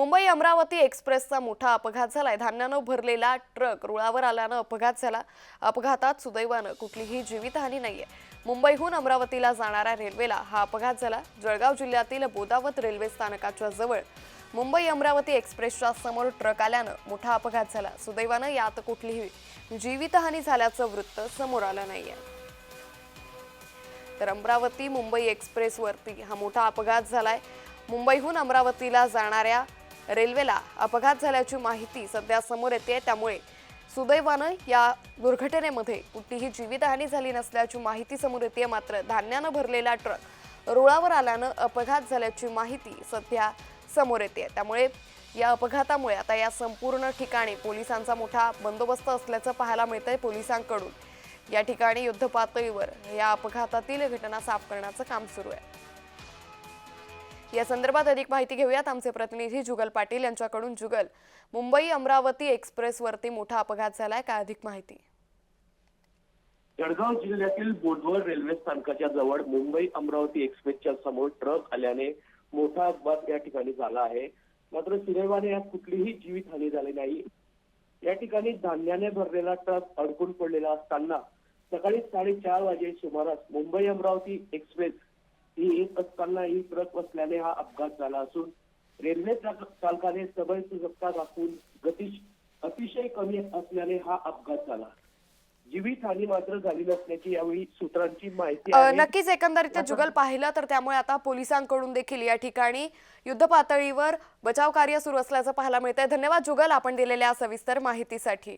मुंबई अमरावती एक्सप्रेसचा मोठा अपघात झालाय. धान्यानं भरलेला ट्रक रुळावर आल्यानं अपघात झाला. अपघातात सुदैवानं कुठलीही जीवितहानी नाहीये. मुंबईहून अमरावतीला जाणाऱ्या रेल्वेला हा अपघात झाला. जळगाव जिल्ह्यातील बोदावत रेल्वे स्थानकाच्या जवळ मुंबई अमरावती एक्सप्रेसच्या समोर ट्रक आल्यानं मोठा अपघात झाला. सुदैवानं यात कुठलीही जीवितहानी झाल्याचं वृत्त समोर आलं नाहीये. तर अमरावती मुंबई एक्सप्रेसवरती हा मोठा अपघात झालाय. मुंबईहून अमरावतीला जाणाऱ्या रेल्वेला अपघात झाल्याची माहिती सध्या समोर येते त्यामुळे सुदैवानं या दुर्घटनेमध्ये कुठलीही जीवितहानी झाली नसल्याची माहिती समोर येते. मात्र धान्यानं भरलेला ट्रक रुळावर आल्यानं अपघात झाल्याची माहिती सध्या समोर येते. त्यामुळे या अपघातामुळे आता या संपूर्ण ठिकाणी पोलिसांचा मोठा बंदोबस्त असल्याचं पाहायला मिळतंय पोलिसांकडून. या ठिकाणी युद्ध पातळीवर या अपघातातील घटना साफ करण्याचं काम सुरू आहे. या संदर्भात अधिक माहिती घेऊयात. आमचे प्रतिनिधी जुगल पाटील यांच्याकडून जुगल. मुंबई अमरावती एक्सप्रेसवरती मोठा अपघात झालाय. काय अधिक माहिती? जळगाव जिल्ह्यातील बोधवड रेल्वे स्थानकाच्या जवळ मुंबई अमरावती एक्सप्रेसच्या समोर ट्रक आल्याने मोठा अपघात या ठिकाणी झाला आहे. मात्र सुदैवाने यात कुठलीही जीवितहानी झाली नाही. या ठिकाणी धान्याने भरलेला ट्रक अडकून पडलेला असताना सकाळी साडेचार वाजे सुमारास मुंबई अमरावती एक्सप्रेस ही येत असताना ही ट्रक बसल्याने हा अपघात झाला असून रेल्वे चालक- चालकाने सबळ सुरक्षा दाखवून गती अतिशय कमी असल्याने हा अपघात झाला. जीवितहानी मात्र झाली नसल्याची यावेळी सूत्रांची माहिती नक्कीच एकंदरीत जुगल पाहिलं तर त्यामुळे आता पोलिसांकडून देखील या ठिकाणी युद्ध पातळीवर बचाव कार्य सुरू असल्याचं पाहायला मिळतंय. धन्यवाद जुगल आपण दिलेल्या सविस्तर माहितीसाठी.